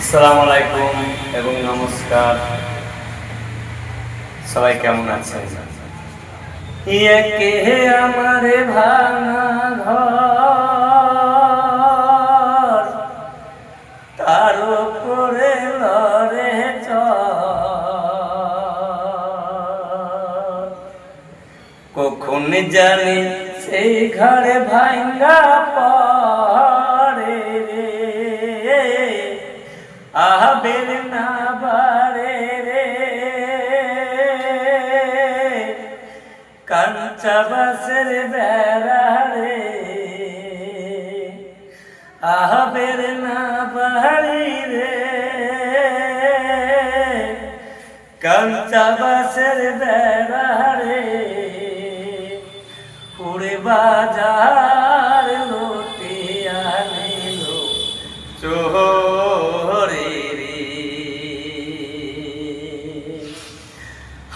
আসসালামু আলাইকুম এবং নমস্কার। সবাই কেমন আছেন? আমারে ভাঙা ঘর, তার উপরে লড়ে চর। কখন জানি সেই ঘরে ভাঙ্গা পড়ে আবের না বারে রে। কাঞ্চা বাসের বেড়া রে। আবের না বাড়ি রে। কাঞ্চা বাসের বেড়া রে। উড়ে বাজার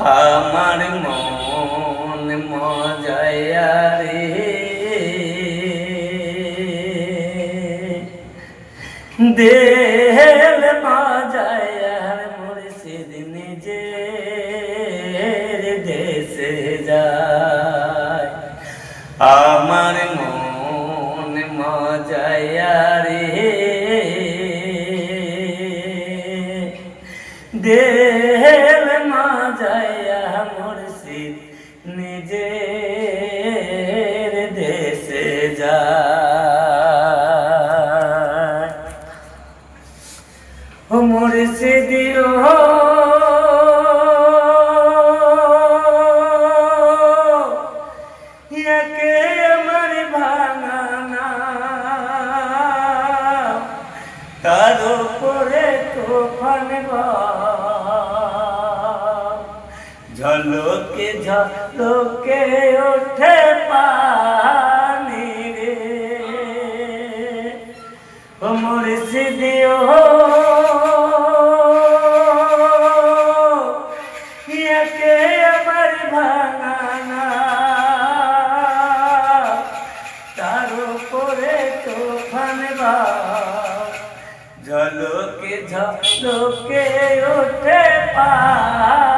আমার মন মজায়া রে। দেল মজায়ার মুর্শিদ নিজে দেশে যায়। আমার মন মজায়া রে। দেল নিজের দেশে ও মুর্শিদিও। একে আমার ভাঙানা তার উপরে ঝলকে ঝলকে ওঠে পানি রে। ও মুর্শিদিও একে ভাঙানা তার উপরে তোফান ঝলকে ঝলকে ওঠে পানি।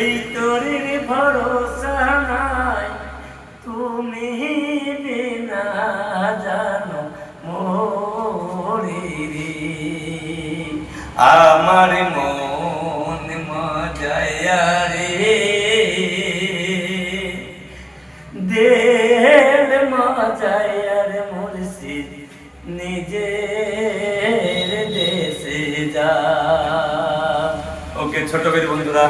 এই তোরির ভরসা নাই। তুমি বিনা জানো মোরি আমার মন মজায়া রে। দেল মজায়ার মুর্শিদ, নিজের দেশে যা। ওকে, ছোট বের বন্ধুরা